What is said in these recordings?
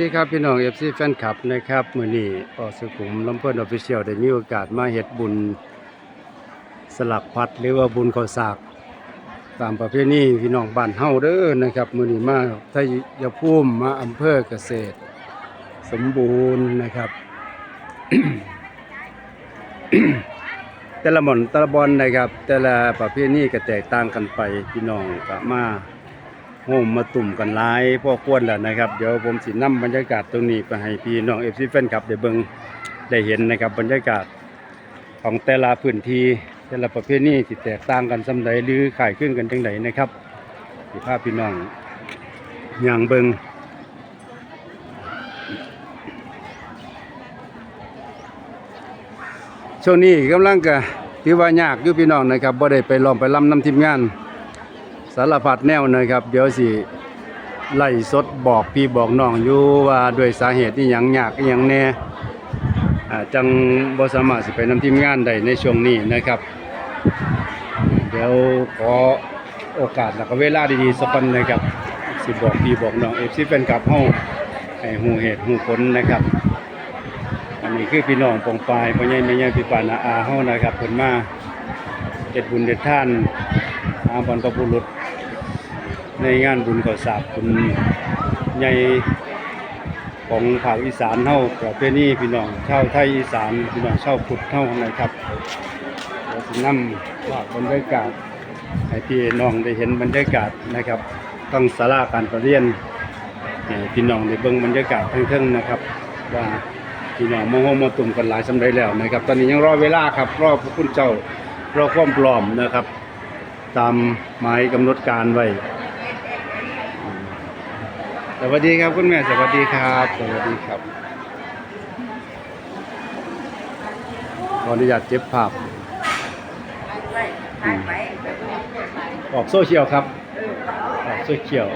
ดีครับพี่น้องเอฟซีแฟนคลับนะครับมือนี้ออสุขุมลำเพิ่นออฟฟิเชียลได้มีโอกาสมาเฮ็ดบุญสลักพัดหรือว่าบุญข้าวสาก ตามประเพณีพี่น้องบ้านเฮาเด้อนะครับมือนี้มาไทยภูมิมาอำเภอเกษตร สมบูรณ์นะครับ แต่ละหม่อนแต่ละบอลนะครับ แต่ละประเพณีก็แตกต่างกันไปพี่น้องก็มา โฮมมาตุ่มกันหลายพอควรแล้วนะครับ เดี๋ยวผมสินำบรรยากาศตรงนี้ไปให้พี่น้อง FC แฟนคลับได้เบิ่งได้เห็นนะครับ บรรยากาศของแต่ละพื้นที่แต่ละประเพณีที่แตกต่างกันซำใดหรือขายคลึงกันจังใดนะครับสิพาพพี่น้องย่างเบิ่งช่วงนี้กำลังก็ถือว่ายากอยู่พี่น้องนะครับบ่ได้ไปลองไปลำน้ำทีมงาน สารพัดแนวนะครับ เดี๋ยวสิไล่สดบอกพี่บอกน้องอยู่ว่าด้วยสาเหตุที่หยังยากอหยังแน่จังบสามารถสิไปนำทีมงานได้ในช่วงนี้นะครับ เดี๋ยวขอโอกาสแล้วก็เวลาดีๆสักวันนะครับ สิบอกพี่บอกน้อง FC แฟนคลับเฮาให้ฮู้เหตุฮู้ผลนะครับ อันนี้คือพี่น้องปองปลายพ่อใหญ่แม่ใหญ่พี่ป่านาอาเฮานะครับเพิ่นมาเฮ็ดบุญเฮ็ดท่านอาบรรพบุรุษ ในงานบุญข้าวสากบุญใหญ่ของภาคอีสานเฮาประเพณีพี่น้องชาวไทยอีสานพี่น้องชาวพุทธเฮานะครับเดี๋ยวสินำภาพบรรยากาศให้พี่น้องได้เห็นบรรยากาศนะครับ ต้องศาลาการประเรียนพี่น้องได้เบิ่งบรรยากาศเทิงๆนะครับ ว่าพี่น้องมาโมมาตุ่มกันหลายสำได้แล้วนะครับ ตอนนี้ยังรอเวลาครับรอพระคุณเจ้ารอความพร้อมนะครับ ตามหมายกำหนดการไว้ สวัสดีครับคุณแม่สวัสดีครับ สวัสดีครับขออนุญาตเจ็บภาพอืมออกโซเชียลครับออกโซเชียล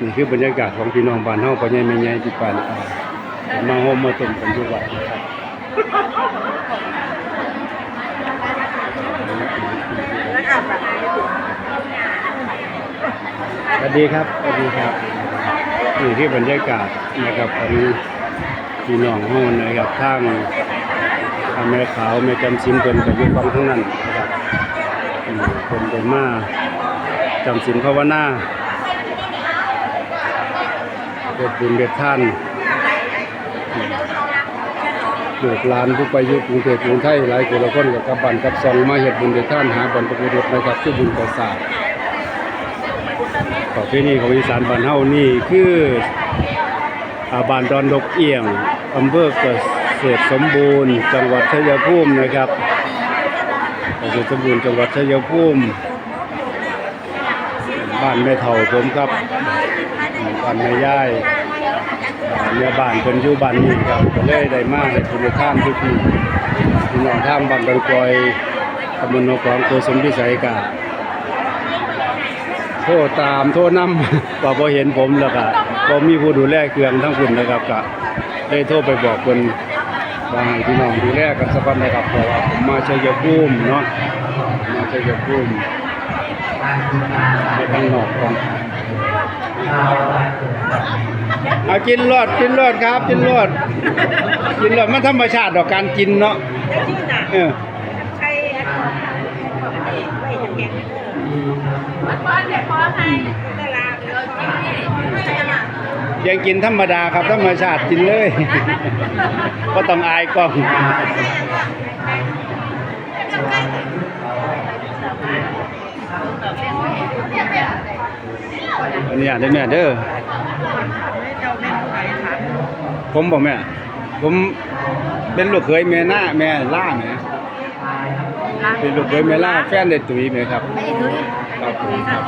นี่คือบรรยากาศของพี่น้องบ้านเฮาพ่อใหญ่แม่ใหญ่ที่ปานอ่ามาโฮมมาตุ่มกันทุกวันนะครับ สวัสดีครับสวัสดีครับนี่คือบรรยากาศนะครับของพี่น้องเฮานะครับทางทางแม่ขาวแม่จำศีลเพิ่นก็อยู่ฝั่งทั้งนั้นนะครับอืมเพิ่นมาจำศีลภาวนาเด็ดบุญเด็ดท่านลูกหลานผู้ไปยู่กรุงเทพกรุงไทยหลายคนละคนกับกบันกับซองมาเฮ็ดบุญเด็ดท่านหาบรรพบุรุษนะครับที่บุญกษาท ประเพณีของอีสานบ้านเฮานี่คืออาบานดอนดกเอียงอำเภอเกษตรสมบูรณ์ จังหวัดชัยภูมินะครับเกษตรสมบูรณ์จังหวัดชัยภูมิบ้านแม่เฒ่าผมครับบ้านแม่ย่ายเนี่ยบ้านเพิ่นอยู่บ้านนี้ครับก็เลยได้มากให้คุณท่านทุกพี่พี่น้องท่างบ้านดอนกอยตำบลโนกองโกสมพิสัยกะโทรตามโทรนำว่าบ่เห็นผมแล้วก็บ่มีผู้ดูแลเครื่องทั้งคุณนะครับก็เลยโทรไปบอกเพิ่นว่าให้พี่น้องดูแลกันสักวันนะครับเพราะว่าผมมาชัยภูมิเนาะมาชัยภูมิไปข้างนอกก่อนเอากินรอดกินรอดครับ กินรอดกินรอดมันธรรมชาติดอกการกินเนาะจริงน่ะเออใช่อันนี้ไม่อย่างเงี้ย มันป้อนเดี๋ยวป้อนให้ตลาดเรายังกินธรรมดาครับธรรมชาติกินเลยก็ต้องอายกล้องอันนี้อ่านได้แม่เด้อผมบอกแม่ ผมเป็นลูกเขยแม่หน้าแม่ล่าแม่ เป็นลูกเขยแม่ล่าแฟนได้ตุ๋ยไหมครับ ไม่ได้ตุ้ยครับผมครับ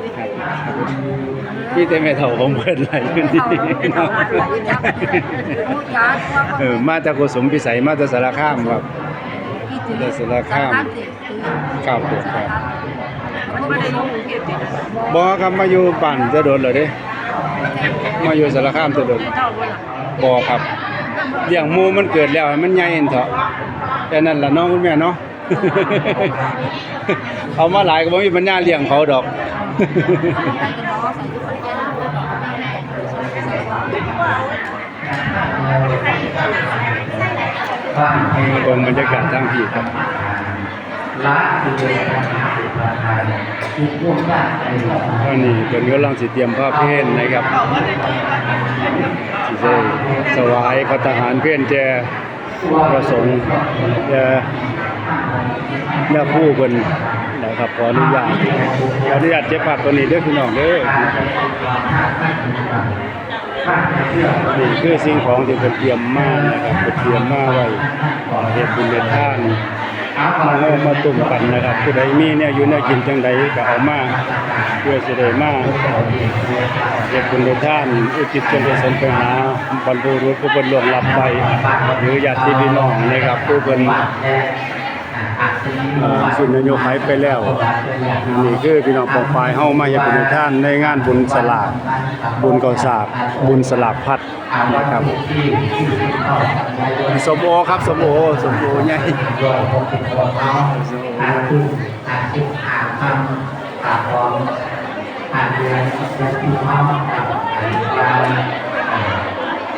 ไม่ได้ตุ้ยพี่แต่แม่เฒ่าผมเพิ่นหลายพื้นที่เนาะเออมาจากโกสมพิสัยมาจากสารคามครับแต่สารคามครับผมครับไม่ได้ลงกรุงเทพจริงบ่ครับมาอยู่บ้านจะโดนแล้วเด้มาอยู่สารคามจะโดนเจ้าบ่ล่ะบ่ครับเลี้ยงหมูมันเกิดแล้วให้มันใหญ่เถอะแต่นั่นล่ะเน้องคุณแม่เนาะ เอามาหลายก็บ่มีปัญญาเลี้ยงเขาดอก บนบรรยากาศทั้งพี่ครับลอันนี้เป็นกำลังสิเตรียมผ้าเพนนะครับสิได้สวายพระทหารเพนแจประสงค์แจ แม่ผู้เพิ่นนะครับขออนุญาตขออนุญาตเจ็บปากตัวนี้ด้อพี่น้องเด้อนี่คือสิ่งของที่เพิ่นเตรียมมานะครับเพิ่นเตรียมมาไว้เฮ็ดบุญเฮ็ดทานมาเอามาตุ่มกันนะครับผู้ใดมีเนี่ยอยู่เนี่ยกินจังใดก็เอามาเพื่อสิได้มาเฮ็ดบุญเฮ็ดทานอุทิศส่วนกุศลไปหาบรรพุรุษผู้เพิ่นล่วงลับไปหรือญาติพี่น้องนะครับผู้เพิ่น เอ่อสิ้นอายุไขไปแล้วนี่คือพี่น้องปองปายเฮามาเฮ็ดบุญเฮ็ดทานในงานบุญสลากบุญกอสากบุญสลากพัดนะครับสมโอครับสมโอสมโอใหญ่อา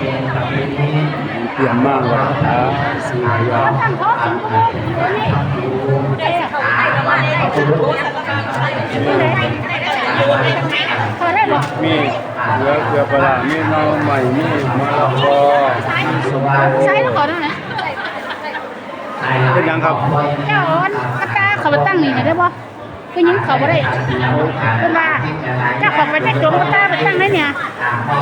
เดือนและที่พร้อมกับการเป็นประเพณีเตรียมมากเลยครับสียอมมีเกลือเกลือปลามีน้องใหม่มีมะละกอส้มโอใช้แล้วขอได้ไหมเป็นยังครับ เจ้าอันกระตาเขาไปตั้งนี่นะได้บ่ ก็ยิงเขาบ่ได้เป็นว่าเจ้าของไปแท้จงกระตาไปตั้งได้เนี่ย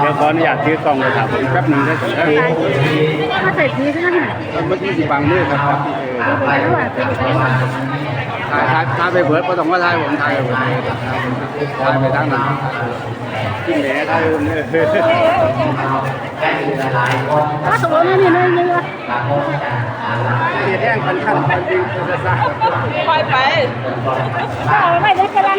เดี๋ยวขออนุญาตถือกล้องเลยครับแป๊บหนึงได้ไหมครับมาใส่ทีทั้งนั้นน่ะเมื่อกี้สิบังมือครับครับเออไม่รู้ว่าเป็นไปได้ ถ่ายถ่ายถ่ายไปเบิดบ่ต้องว่าถ่ายผมถ่ายไปเบิดถ่ายไปทางนั้นกินแหนถ่ายผมเนี่ยว่าสมมติว่านี่นี่นี่เสียแห้งคันคันคันจริงจะซ่าปล่อยไปถ้าเอาไว้ได้กระดัง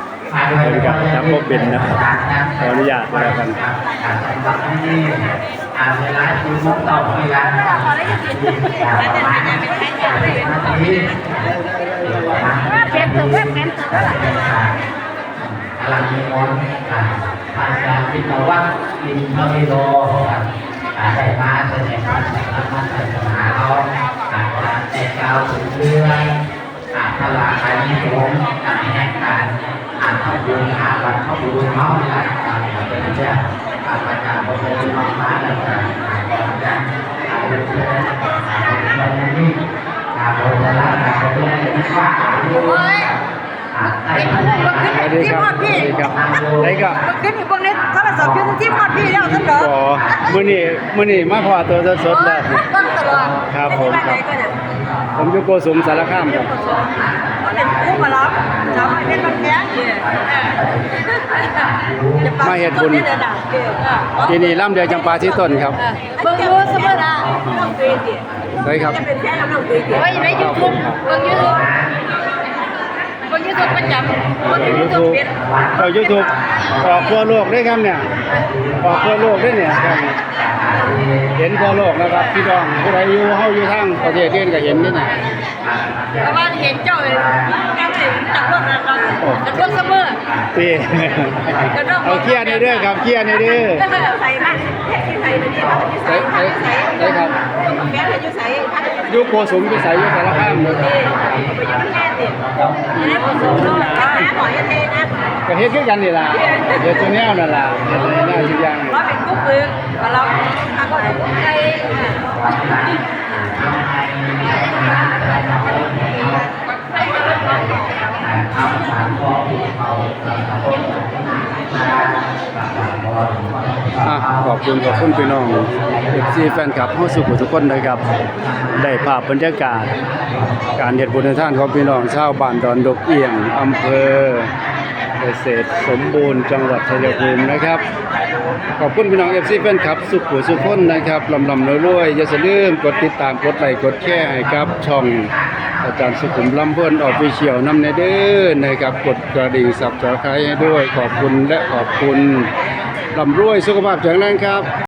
เพิ่นก็จับบ่เป็นนะขออนุญาตแล้วกันอ่าเวลาคือมุกต่อเวลาว่าเปลี่ยนตัวว่าเปลี่ยนตัวแล้วล่ะพลังมีมนต์ผ่านการที่เราวัดอินทริโลได้มาแสดงความสามารถศาสนาเขาการแต่กาวถึงเรื่องอาพลาคานิสงการแห่งการ อ่านข้อมูลหาวันข้อมูลเขาหลักการเป็นเจ้าอาประกาศบริเวณมามาแล้วกันการอ่านเรื่องอ่านเรื่องนี้การบริจาคการบริจาคที่ว่าอ่านเรื่องอ่านได้สวัสดีครับสวัสดีครับได้ก็ขึ้นอีกพวกนี้โทรศัพท์ขึ้นที่พอดพี่แล้วท่าเหรอมื้อนี้มื้อนี้มาพอตัวสดๆแล้วครับผมครับผมอยู่โกสุมสารคามครับ ก็เป็นผู้มารับชาวบ้านเป็น บ้านแท้เนี่ยเดินด่าเออที่นี่ล่ำเดือจำปาที่ต้นครับเบิ่งดูเสมอนะน้องตีดิได้ครับจะเป็นแค่น้องตีดิโอ้ยในยูทูบเบิ่งยูทูบเบิ่ง ยูทูบประจำเบิ่งยูทูบปิดเอา YouTube ออกทั่วโลกได้ครับเนี่ยออกทั่วโลกได้เนี่ยครับเห็นทั่วโลกนะครับพี่น้องผู้ใดอยู่เฮาอยู่ทางประเทศอื่นก็เห็นนี่นะแต่ว่าเห็นเจ้าเลยก็เห็นจับรถนะจับรถเสมอตีเอาเคลียร์ในเด้อครับเคลียร์ในเด้อใส่บ้านใส่ใส่ใส่ใส่ใส่ใส่ครับแม่อยู่ใส่พัด อยู่ โกสมไปใส่อยู่สารคามเลยครับไปยังแค่ติดนี่ผมส่งน้องนะหมอยันเทนะก็เฮ็ดคือกันนี่ล่ะเฮ็ดตัวแนวนั่นล่ะเฮ็ดในหน้าทุกอย่างว่าเป็นกุ๊กฝึกมาเราทำอะไรใจอะข อบคุณขอบคุณพี่น้อง FC แฟนคลับเฮาสุขทุกคนนะครับ ได้ภาพบรรยากาศ การเฮ็ดบุญทานของพี่น้องชาวบ้านดอนดกเอียงอำเภอเกษตรสมบูรณ์จังหวัดชัยภูมินะครับ ขอบคุณพี่น้องเอฟซีแฟนคลับ สุขุสุขคนนะครับลำลำรวยๆอย่าลืมกดติดตามกดไลค์กดแชร์ให้ครับ ช่องอาจารย์สุขุมลำเพิ่นออฟฟิเชียลน้ำในเด้อนะครับกดกระดิ่งสับสไครให้ด้วย ขอบคุณและขอบคุณ ลำรวยสุขภาพแข็งแรงครับ